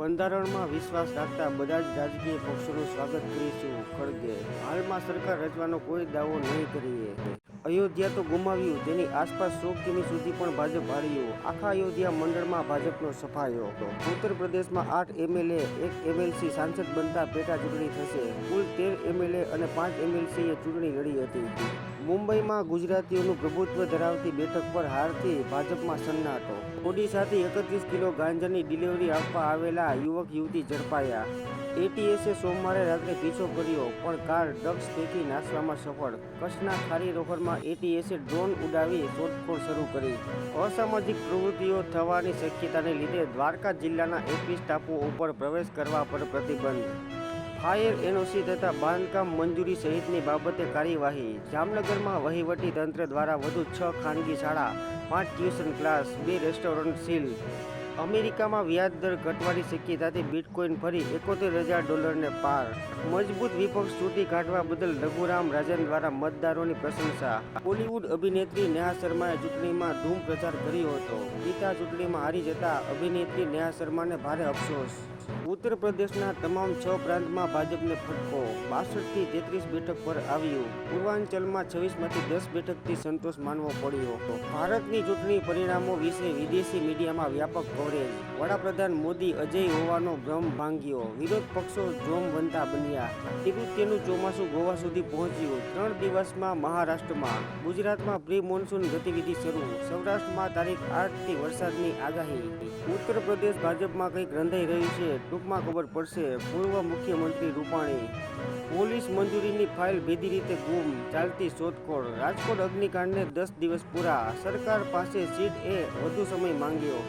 બંધારણમાં વિશ્વાસ રાખતા બધા જ રાજકીય પક્ષોનું સ્વાગત કરીશું. ખડગે. હાલમાં સરકાર રચવાનો કોઈ દાવો નહીં કરીએ. અયોધ્યા તો ગુમાવ્યું. જેની આસપાસ સો કિમી સુધી પણ ભાજપ હાર્યું. આખા અયોધ્યા મંડળમાં ભાજપનો સફાયો. હતો ઉત્તર પ્રદેશમાં આઠ એમએલએ એક એમએલસી સાંસદ બનતા પેટા ચૂંટણી થશે. કુલ તેર એમએલએ અને પાંચ એમએલસીએ ચૂંટણી લડી હતી. મુંબઈમાં ગુજરાતીઓનું પ્રભુત્વ ધરાવતી બેઠક પર હારથી ભાજપમાં સન્નાટો. ઓડિશાથી એકત્રીસ કિલો ગાંજાની ડિલિવરી આપવા આવેલા યુવક, યુવતી ઝડપાયા. એટીએસે સોમવારે રાત્રે પીછો કર્યો, પણ કાર ડ્રગ્સ ફેંકી નાસવામાં સફળ. કચ્છના ખારી રોકડમાં એટીએસે ડ્રોન ઉડાવી શોધખોળ શરૂ કરી. અસામાજિક પ્રવૃત્તિઓ થવાની શક્યતાને લીધે દ્વારકા જિલ્લાના એકવીસ ટાપુઓ ઉપર પ્રવેશ કરવા પર પ્રતિબંધ. ફાયર એનઓસી તથા બાંધકામ મંજૂરી સહિતની બાબતે કાર્યવાહી. જામનગરમાં વહીવટી તંત્ર દ્વારા વધુ છ ખાનગી શાળા, પાંચ ટ્યુશન ક્લાસ, બે રેસ્ટોરન્ટ સીલ. અમેરિકામાં વ્યાજ દર ઘટવાની શક્યતાથી બિટકોઇન ફરી એકોતેર હજાર ડોલરને પાર. મજબૂત વિપક્ષ ચૂંટી કાઢવા બદલ રઘુરામ રાજન દ્વારા મતદારોની પ્રશંસા. બોલિવૂડ અભિનેત્રી નેહા શર્માએ ચૂંટણીમાં ધૂમ પ્રચાર કર્યો હતો. પિતા ચૂંટણીમાં હારી જતા અભિનેત્રી નેહા શર્માને ભારે અફસોસ. ઉત્તર પ્રદેશના તમામ છ પ્રાંતમાં ભાજપને ફટકો. બાસઠથી તેત્રીસ બેઠક પર આવ્યું. પૂર્વાંચલમાં છવ્વીસમાંથી દસ બેઠકથી સંતોષ માનવો પડ્યો. ભારતની ચૂંટણી પરિણામો વિશે વિદેશી મીડિયામાં વ્યાપક કવરેજ. વડાપ્રધાન મોદી અજય હોવાનો ભ્રમ ભાંગ્યો. વિરોધ પક્ષો જોમ બનતા બન્યા. તિરુત્યનું ચોમાસું ગોવા સુધી પહોંચ્યું. ત્રણ દિવસમાં મહારાષ્ટ્રમાં. ગુજરાતમાં પ્રી મોન્સૂન ગતિવિધિ શરૂ. સૌરાષ્ટ્રમાં તારીખ આઠથી વરસાદની આગાહી. ઉત્તર પ્રદેશ ભાજપમાં કંઈક રંધાઈ રહ્યું છે. ટૂંકમાં ખબર પડશે. પૂર્વ મુખ્યમંત્રી રૂપાણી પોલીસ મંજૂરીની ફાઇલ ભેદી રીતે ગુમ, ચાલતી શોધખોળ. રાજકોટ અગ્નિકાંડને દસ દિવસ પૂરા. સરકાર પાસે સીટ એ વધુ સમય માંગ્યો.